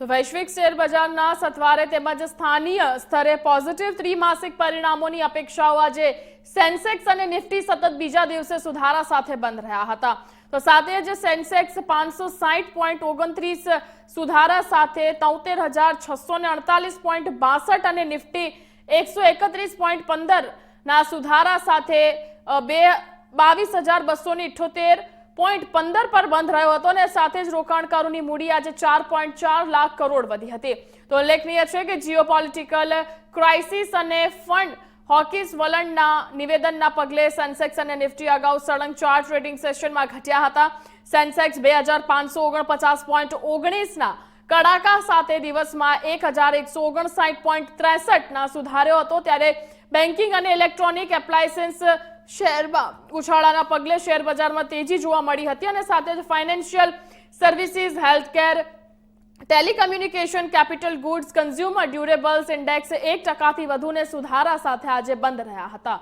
તો વૈશ્વિક શેર બજારના સથવારે તેમજ સ્થાનીય સ્તરે પોઝિટિવ ત્રિમાસિક પરિણામોની અપેક્ષાઓ આજે સેન્સેક્સ અને નિફ્ટી સતત બીજા દિવસે સુધારા સાથે બંધ રહ્યા હતા. તો સાથે જ સેન્સેક્સ પાંચસો સાહીઠ પોઈન્ટ ઓગણત્રીસ સુધારા સાથે તોતેર હજાર છસો ને અડતાલીસ પોઈન્ટ બાસઠ અને નિફ્ટી એકસો એકત્રીસ પોઈન્ટ પંદર ના સુધારા સાથે બે બાવીસ હજાર બસો ને ઇઠ્ઠોતેર પોઈન્ટ પંદર પર બંધ રહ્યો હતો અને સાથે જ રોકાણકારોની મૂડી આજે ચાર પોઈન્ટ ચાર લાખ કરોડ વધી હતી. તો ઉલ્લેખનીય છે કે જીઓપોલિટિકલ ક્રાઇસિસ અને ફંડ હોકીસ વલણના નિવેદનના પગલે સેન્સેક્સ અને નિફ્ટી અગાઉ સળંગ ચાર ટ્રેડિંગ સેશનમાં ઘટ્યા હતા. સેન્સેક્સ બે હજાર પાંચસો ઓગણપચાસ પોઈન્ટ ઓગણીસના કડાકા સાથે દિવસમાં એક હજાર એકસો ઓગણસાઠ પોઈન્ટ ત્રેસઠના સુધાર્યો હતો. ત્યારે બેન્કિંગ અને ઇલેક્ટ્રોનિક એપ્લાયન્સ શેરમાં ઉછાળાના પગલે શેર બજારમાં તેજી જોવા મળી હતી અને સાથે જ financial services, healthcare, telecommunication, capital goods, consumer durables, index એક ટકાથી વધુને સુધારા સાથે આજે બંધ રહ્યા હતા.